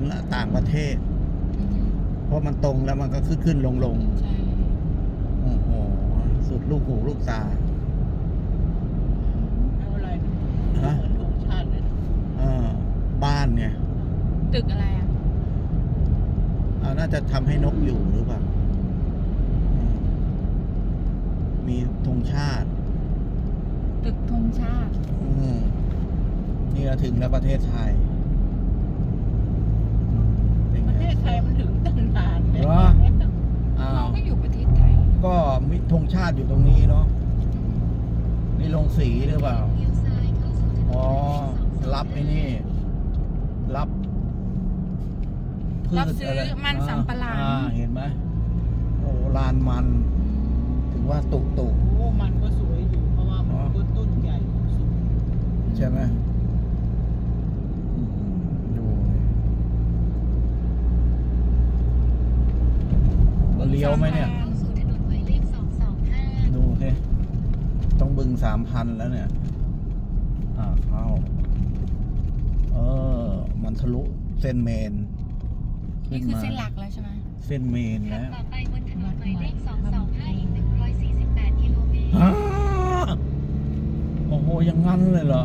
มือนต่างประเทศอืมเพราะมันตรงแล้วมันก็ขึ้นขึ้นลงลงใช่โอ้โห สุดลูกหูลูกตาเอาอะไรฮะเหมือนธงชาติเลยเออบ้านเนี่ย ตึกอะไรอะเอาน่าจะทำให้นกอยู่หรือเปล่าอืมมีธงชาติ ตึกธงชาติ อืมนี่เราถึงแล้วประเทศไทยอืมเป็น ประ ไงเทศไทยมันถึงตั้งนานเลยเหรอ อ้าเราว ก็อยู่ประเทศไทย ก็มีธงชาติอยู่ตรงนี้เนาะนี่ลงสีหรือเปล่า อ๋อ รับไอ้นี่ รับพืชรับซื้ออะไรมันสำปะหลัง อ่าเห็นไหมโอ้ลานมัน ถึงว่าตุกตุกโอ้ มันก็สวยอยู่ เพราะว่ามันก็ต้นใหญ่สูง ใช่ไหมอืมดูเลี้ยวไหมเนี่ย ดูสิต้องบึงสามพันแล้วเนี่ย อ่าเข้า เออ มันทะลุเส้นเมนนี่คือขึ้มาเส้นหลักแล้วใช่ไหมเส้นเมนขับแล้วต่อไปบนถนนหมายเลข225อีก148กิโลเมตรอ้าโอ้โหอยังงั้นเลยเหรอ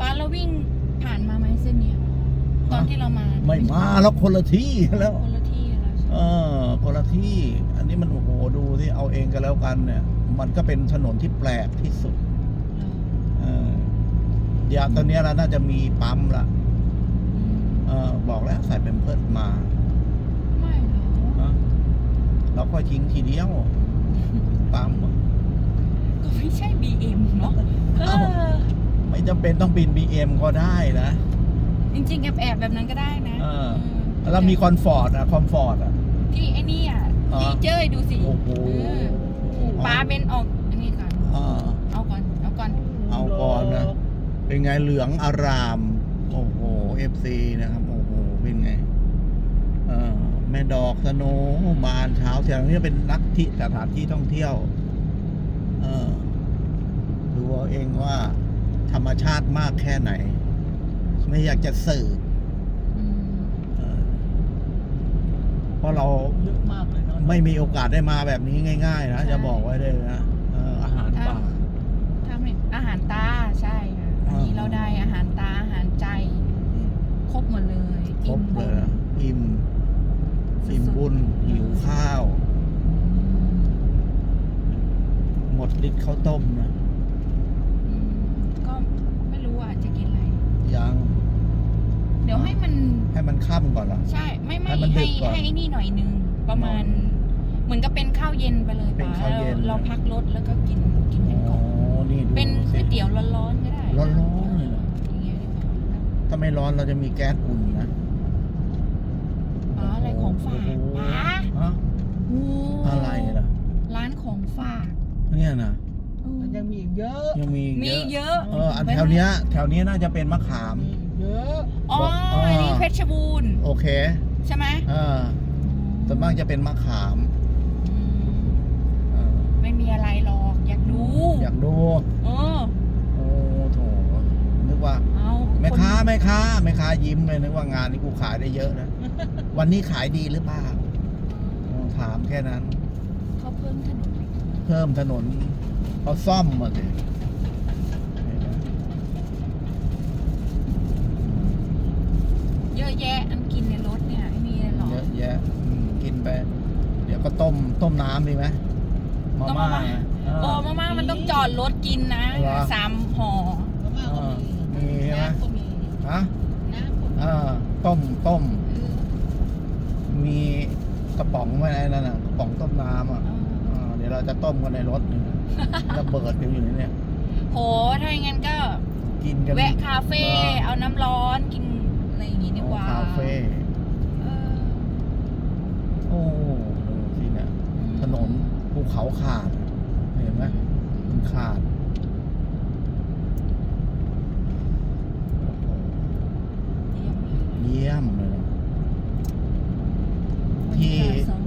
ป้าเราวิ่งผ่านมาไหมเส้นเนี้ยตอนที่เรามา ไม่มาแล้วคนละที่แล้วคนละที่แล้วใช่ไหมเออคนละที่อันนี้มันโอ้โหดู ที่เอาเองกันแล้วกันเนี่ย มันก็เป็นถนนที่แปลกที่สุดเออเดี๋ยวตอนเนี้ยเราน่าจะมีปั๊มละอืมเออบอกแล้วใส่เป็นเพิดมา ไม่หรอกเนอะเราก็ทิ้งทีเดียวถึงปั๊มอะก็ไม่ใช่ BM เนาะเอเอ้าอไม่จำเป็นต้องบิน BM ก็ได้นะ จริงๆแอบแอบๆแบบนั้นก็ได้นะ เออเออแล้วมีคอนฟอร์ตอะคอมฟอร์ตอะที่ไอ้นี่อะ อ๋อ ที่เจ้ยดูสิโอ้โห เออป้าเบนออกอันนี้ก่อน อ่าเอาก่อน เอาก่อน เอาก่อนนะ เป็นไงเหลืองอาราม โอ้โห FC นะครับ โอ้โห เป็นไงเออแม่ดอกสโนบานเช้าแถวนี้เป็นนักที่สถานที่ท่องเที่ยว เออดูเอาเองว่า ธรรมชาติมากแค่ไหน ไม่อยากจะสื่ออืม เออเพราะเราเยอะมากเลยเนาะ ไม่มีโอกาสได้มาแบบนี้ง่าย ๆ นะ จะบอกไว้เลยนะเอออาหารป่า ถ้าไม่อาหารตาใช่ค่ะอันนี้อ่า เราได้อาหารตาอาหารใจ อืมครบหมดเลยครบเลยนะอิ่มอิ่มบุญหิวข้าว หมดฤทธิ์ข้าวต้มนะอืมก็ไม่รู้อะจะกินอะไร ยังเดี๋ยวให้มันให้มันค่ำก่อนเหรอ ใช่ไม่ไม่ให้มันดึให้กก่อน ให้ไอ้นี่หน่อยนึง ประมาณหน่อยเหมือนกับเป็นข้าวเย็นไปเลยเป็นป่ะข้าวเย็นเราเราพักรถแล้วก็กินกินกันก่อ๋ออนนี่ดูเป็นก๋สิวยเตี๋ยวร้อนๆก็ได้ร้อนๆเลยเหรออย่างเงี้ยดีกว่าถ้าไม่ร้อนเราจะมีแก๊สอุ่นนะอ๋ออะไรของฝากโอ้โหป้าฮะโอ้อะไรล่ะร้านของฝากเนี่ยนะเออมันยังมีอีกเยอะยังมีอีกมีเยอะเยอะ เอออันแถวเนี้ยแถวเนี้ยน่าจะเป็นมะขามมีอีกเยอะ อ๋อบอกอันนี้อ่าเพชรบูรณ์โอเค ใช่ไหมเออ ส่วนมากจะเป็นมะขามอืมเออไม่มีอะไรหรอก อยากดูอยากดู เออโอ้โถนึกว่าเอาแม่คนค้าแม่ค้าแม่ค้ายิ้มเลยนึกว่างานนี้กูขายได้เยอะนะ วันนี้ขายดีหรือเปล่าอ๋อถามแค่นั้น เขาเพิ่มถนนเล็กเพิ่มถนนเขาซ่อมมาสิเยอะแยะอันกินในรถเนี่ยไม่มีอะไรหรอกเยอะแยะ อืมกินไปเดี๋ยวก็ต้มต้มน้ำดีไหมมาต้มม่ามาม่าเออ โอ้มาม่ามันต้องจอดรถกินนะเหรอ สามห่อแล้วมากก็มีมีใช่ไหม น้ำก็มีฮะน้ำก็มีเออต้มต้มเออมีกระป๋องไว้ในนั่นน่ะกระป๋องต้มน้ำอะเอออ่าเดี๋ยวเราจะต้มกันในรถนี่นะระเบิดกันอยู่ในเนี่ย โหถ้าอย่างนั้นก็ กินกัน แวะคาเฟ่เหรอเอาน้ำร้อนกินอะไรอย่างงี้ดีกว่า คาเฟ่เออโอ้ดูสิเนี่ยอืมถนนภูเขาขาด เห็นไหมมันขาดโอ้โหเยี่ยมเลยเยี่ยมเลยนะที่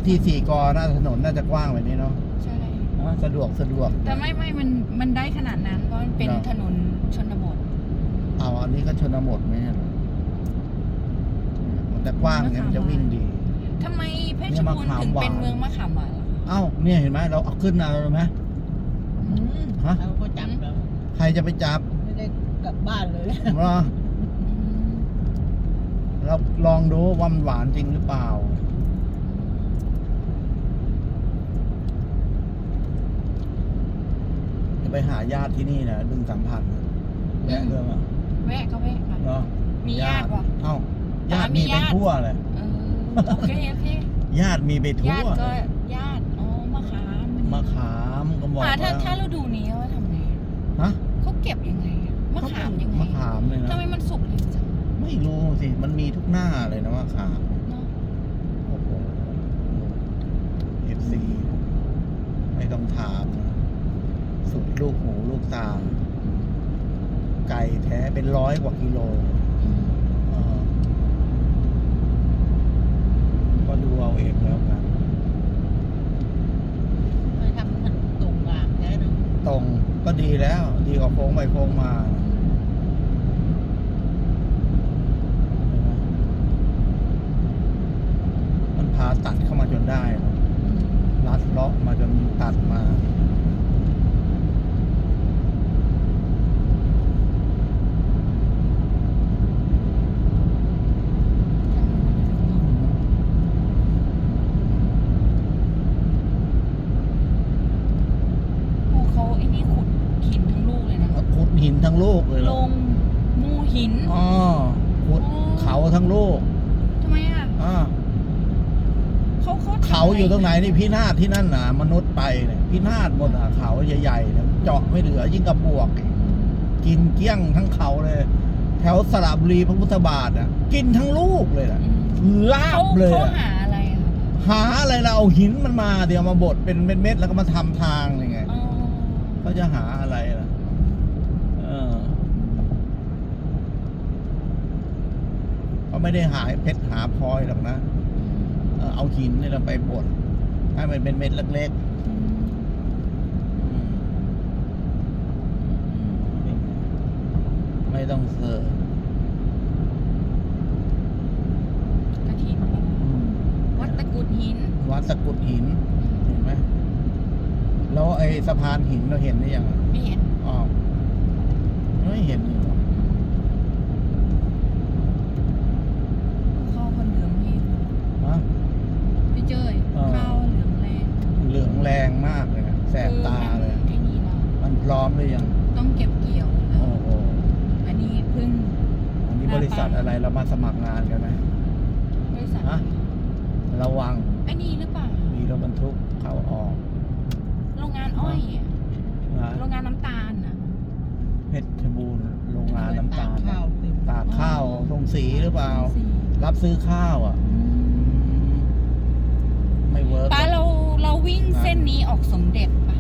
ที่สี่กอหน้าถนนน่าจะกว้างแบบนี้เนาะใช่อะสะดวกสะดวก แต่ไม่ไม่มันมันได้ขนาดนั้นเพราะมันเป็นเหรอถนนชนบทเอาอันนี้ก็ชนบทไหมเหรอมันจะกว้างไงมันจะวิ่งดี ทำไมเพชเนี่รยมะบูรขามณ์ถึงเป็นหวานเมืองมะขามหวานล่ะเอ้าเนี่ยเห็นไหมเราเอาขึ้นมาแล้วไหมอืมฮะเราก็จับแล้วใครจะไปจับไม่ได้กลับบ้านเลยเหรอเราลองดูว่ามันหวานจริงหรือเปล่า จะไปหาญาติที่นี่นะดึงสัมพันธ์นะแวะเรื่องอะแวะก็แวะค่ะเนาะมีญาติวะเอ้าญาติอ่ามีมีไปญาติทั่วเลยเออ โอเคโอเคญาติมีไปทั่ญาวติก็ญาติอ๋อมะขามมะขามก็บอกอ่าถ้าว่าถ้าฤดูนี้ว่าทำไงอะฮะเขาเก็บยังไงอะมะขามยังไงมะขามเลยนะทำไมมันสุกเร็วจังไม่รู้สิมันมีทุกหน้าเลยนะมะขามเนาะโอ้โหเอฟซีไม่ต้องถามนะสุดลูกหูลูกตาไก่แท้เป็นร้อยกว่ากิโล อืม เออก็ดูเอาเองแล้วกัน ไปทำถนนตรงกลางแท้เนอะ ตรงก็ ดีแล้ว ดีกว่าโค้งไปโค้งมามันพาตัดเข้ามาจนได้ลัดเลาะมาจนตัดมา โอ้เขาไอ้นี่ขุดหินทั้งลูกเลยนะ เอา ขุดหินทั้งลูกเลยเหรลอ งมูหิน อ๋อขุดเขาทั้งลูกทำไมอะอ่าเขาเขาทำเขาอยู่ตรงไหนนี่พินาศที่นั่นนะมนุษย์ไปเนี่ยพินาศหมดอะเขาใหญ่ๆเนี่ยเจาะไม่เหลือยิ่งกับบวกอีกกินเกลี้ยงทั้งเขาเลย แถวสระบุรีพระพุทธบาทอะ กินทั้งลูกเลยอะอืมลาเขาบเลยเขาอะ หาอะไรอะหาอะไรเราเอาหินมันมาเดี๋ยวมาบดเป็นเม็ดๆแล้วก็มาทำทางยังไงอ๋อเขาจะหาอะไรล่ะ เออเขา ไม่ได้หาเพชรหาพลอยหรอกนะเออเอาหินนี่เราไปบดให้มันเป็นเม็ดเล็กๆอืมอืมอืมไม่ต้องเสิร์ฟกระถินวัดตะกรุดหิน วัดตะกรุดหิน เห็นไหมแล้วไอ้สะพานหินเราเห็นหรือยัง ไม่เห็น อ๋อ ไม่เห็นนี่หรอ ข้าวคนเหลืองนี่ ฮะ พี่เจ้ย เออ ข้าวเหลืองแรง เหลือง แรงมากเลยนะแสบตาเลยคือมันไอ้นี่เนาะมันพร้อมหรือยัง ต้องเก็บเกี่ยวแล้โอ้วโหอันนี้เพิ่งอันนี้บริษัทอะไรเรามาสมัครงานกันไหม บริษัทฮะ ระวังไอ้นี่หรือเปล่า มีรถบรรทุกเข้าออกโรงงานอ้อยอะนะโรงงานน้ำตาลอะ เพชรบูรณ์โรงงานน้ำตาลข้าวเต็มตากข้าวตรงสีหรือเปล่าสี่รับซื้อข้าวอะ อืมไม่ เวิร์กป้าเราเราวิ่งเส้นนี้ออกสมเด็จปะ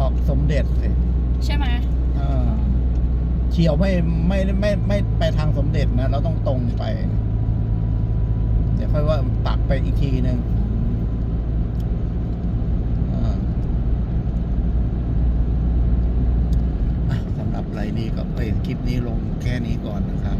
ออกสมเด็จสิใช่ไหมเออเฉียวไม่ไม่ไม่ไม่ไม่ไปทางสมเด็จนะเราต้องตรงไป เดี๋ยวค่อยว่าตักไปอีกทีหนึ่งอ่าอะสำหรับไรนี้ก็ไปคลิปนี้ลงแค่นี้ก่อนนะครับ